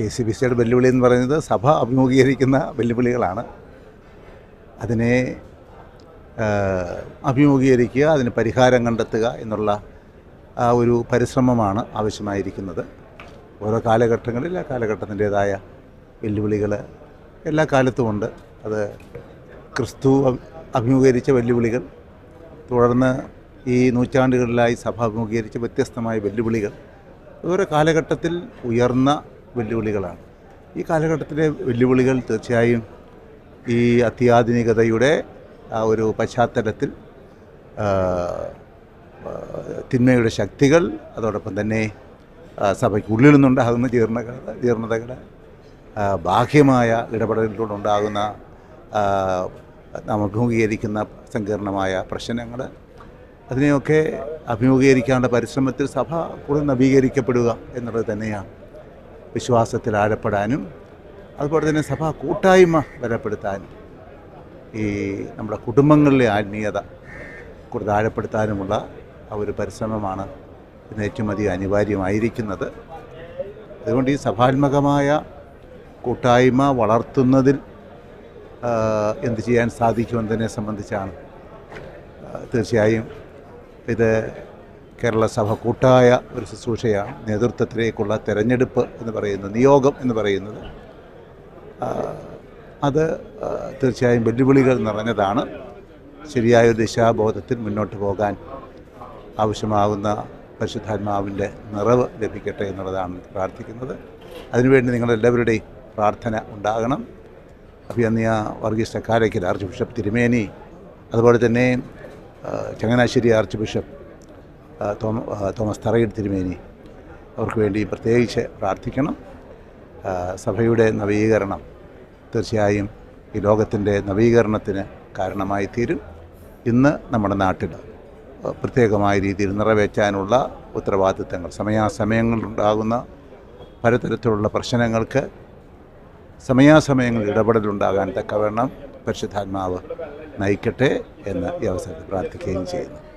K C B സിയുടെ വെല്ലുവിളി എന്ന് പറയുന്നത് സഭ അഭിമുഖീകരിക്കുന്ന വെല്ലുവിളികളാണ്. അതിനെ അഭിമുഖീകരിക്കുക അതിന് പരിഹാരം കണ്ടെത്തുക എന്നുള്ള ഒരു പരിശ്രമമാണ് ആവശ്യമായിരിക്കുന്നത്. ഓരോ കാലഘട്ടങ്ങളിൽ ആ കാലഘട്ടത്തിന്റേതായ വെല്ലുവിളികൾ എല്ലാ കാലത്തുമുണ്ട് അത് ക്രിസ്തു അഭി- അഭിമുഖീകരിച്ച വെല്ലുവിളികൾ തുടർന്ന് ഈ നൂറ്റാണ്ടുകളിലായി സഭ അഭിമുഖീകരിച്ച വ്യത്യസ്തമായ വെല്ലുവിളികൾ ഓരോ കാലഘട്ടത്തിൽ ഉയർന്ന വെല്ലുവിളികളാണ്. ഈ കാലഘട്ടത്തിലെ വെല്ലുവിളികൾ തീർച്ചയായും ഈ അത്യാധുനികതയുടെ ഒരു പശ്ചാത്തലത്തിൽ തിന്മയുടെ ശക്തികൾ അതോടൊപ്പം തന്നെ സഭയ്ക്കുള്ളിൽ നിന്നുണ്ടാകുന്ന ജീർണത ജീർണതകൾ ബാഹ്യമായ ഇടപെടലിലൂടെ ഉണ്ടാകുന്ന നാം അഭിമുഖീകരിക്കുന്ന സങ്കീർണമായ പ്രശ്നങ്ങൾ. അതിനെയൊക്കെ അഭിമുഖീകരിക്കാനുള്ള പരിശ്രമത്തിൽ സഭ കൂടുതൽ നവീകരിക്കപ്പെടുക എന്നുള്ളത് തന്നെയാണ്. വിശ്വാസത്തിൽ ആഴപ്പെടാനും അതുപോലെ തന്നെ സഭാ കൂട്ടായ്മ ബലപ്പെടുത്താനും ഈ നമ്മുടെ കുടുംബങ്ങളിലെ ആത്മീയത കൂടുതൽ ആഴപ്പെടുത്താനുമുള്ള ആ ഒരു പരിശ്രമമാണ് ഇന്ന് ഏറ്റവും അധികം അനിവാര്യമായിരിക്കുന്നത്. അതുകൊണ്ട് ഈ സഭാത്മകമായ കൂട്ടായ്മ വളർത്തുന്നതിൽ എന്ത് ചെയ്യാൻ സാധിക്കുമെന്നതിനെ സംബന്ധിച്ചാണ് തീർച്ചയായും ഇത് കേരള സഭ കൂട്ടായ ഒരു ശുശ്രൂഷയാണ് നേതൃത്വത്തിലേക്കുള്ള തെരഞ്ഞെടുപ്പ് എന്ന് പറയുന്ന നിയോഗം എന്ന് പറയുന്നത്. അത് തീർച്ചയായും വെല്ലുവിളികൾ നിറഞ്ഞതാണ്. ശരിയായ ദിശാബോധത്തിൽ മുന്നോട്ട് പോകാൻ ആവശ്യമാകുന്ന പരിശുദ്ധാത്മാവിന്റെ നിറവ് ലഭിക്കട്ടെ എന്നുള്ളതാണ് പ്രാർത്ഥിക്കുന്നത്. അതിനുവേണ്ടി നിങ്ങളെല്ലാവരുടെയും പ്രാർത്ഥന ഉണ്ടാകണം. അഭിയന്യ വർഗീസ് ചക്കാരയ്ക്കൽ ആർച്ച് ബിഷപ്പ് തിരുമേനി അതുപോലെ തന്നെ ചങ്ങനാശ്ശേരി ആർച്ച് ബിഷപ്പ് തോമസ് തറയിൽ തിരുമേനി അവർക്ക് വേണ്ടി പ്രത്യേകിച്ച് പ്രാർത്ഥിക്കണം. സഭയുടെ നവീകരണം തീർച്ചയായും ഈ ലോകത്തിന്റെ നവീകരണത്തിന് കാരണമായി തീരും. ഇന്ന് നമ്മുടെ നാട്ടിൽ പ്രത്യേകമായ രീതിയിൽ നിറവേറ്റാനുള്ള ഉത്തരവാദിത്തങ്ങൾ സമയാസമയങ്ങളിലുണ്ടാകുന്ന പലതരത്തിലുള്ള പ്രശ്നങ്ങൾക്ക് സമയാസമയങ്ങളിൽ ഇടപെടലുണ്ടാകാൻ തക്കവണ്ണം പരിശുദ്ധാത്മാവ് നയിക്കട്ടെ എന്ന് ഈ അവസരത്തിൽ പ്രാർത്ഥിക്കുകയും ചെയ്യുന്നു.